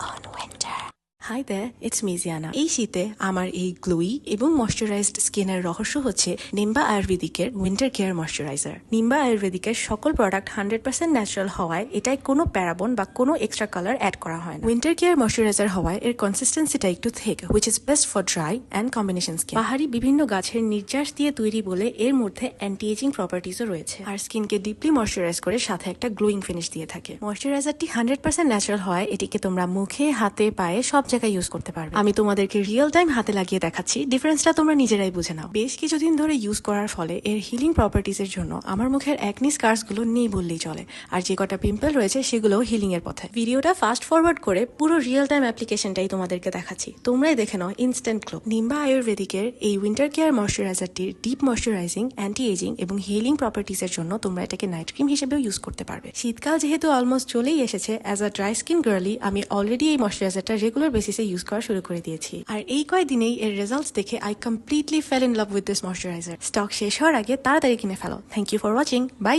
on hi there it's Mizyana এই শীতে আমার এই গ্লোই এবং ময়শ্চারাইজড স্কিনের রহস্য হচ্ছে নিম্বা আয়ুর্বেদিকের উইন্টার কেয়ার ময়শ্চারাইজার। নিম্বা আয়ুর্বেদিকের সকল প্রোডাক্ট হান্ড্রেড পার্সেন্ট ন্যাচারাল হওয়ায় এটায় কোনো প্যারাবন বা কোনো এক্সট্রা কালার অ্যাড করা হয় উইন্টার কেয়ার ময়শ্চারাইজার হওয়ায় এর কনসিস্টেন্সিটা একটু thick which is best for dry and combination skin পাহাড়ি বিভিন্ন গাছের নির্যাস দিয়ে তৈরি বলে এর মধ্যে অ্যান্টি এজিং প্রপার্টিজও রয়েছে। আর স্কিনকে ডিপলি ময়শ্চারাইজ করে সাথে একটা গ্লোয়িং ফিনিশ দিয়ে থাকে। ময়শ্চারাইজারটি হান্ড্রেড পার্সেন্ট ন্যাচারাল হয় এটিকে তোমরা মুখে, হাতে, পায়ে সব জায়গায় ইউজ করতে পারবে। আমি তোমাদেরকে রিয়েল টাইম হাতে লাগিয়ে দেখাচ্ছি। ডিফারেন্সটা তোমরা নিজেরাই বুঝে নাও। বেশ কিছুদিন ধরে ইউজ করার ফলে এর হিলিং প্রপার্টিজের জন্য আমার মুখের একনি স্কার্সগুলো নেই বললেই চলে। আর যে কটা পিম্পল রয়েছে সেগুলো হিলিং এর পথে। ভিডিওটা ফাস্ট ফরওয়ার্ড করে পুরো রিয়েল টাইম অ্যাপ্লিকেশনটাই তোমাদেরকে দেখাচ্ছি। তোমরাই দেখে নাও ইনস্ট্যান্ট গ্লো নিম্বা আয়ুর্বেদিকের এই উইন্টার কেয়ার ময়শ্চারাইজারটির ডিপ ময়শ্চারাইজিং অ্যান্টি এজিং এবং হিলিং প্রপার্টিজের জন্য তোমরা এটাকে নাইট ক্রিম হিসেবেও ইউজ করতে পারবে। শীতকাল যেহেতু অলমোস্ট চলেই এসেছে as a dry skin girlie আমি অলরেডি এই ময়শ্চারাইজারটা রেগুলার বেসিসে ইউজ করা শুরু করে দিয়েছি। আর এই কয়দিনেই এর রেজাল্টস দেখে I completely fell in love with this moisturiser stock শেষ হওয়ার আগে তাড়াতাড়ি কিনে ফেলো। Thank you for watching bye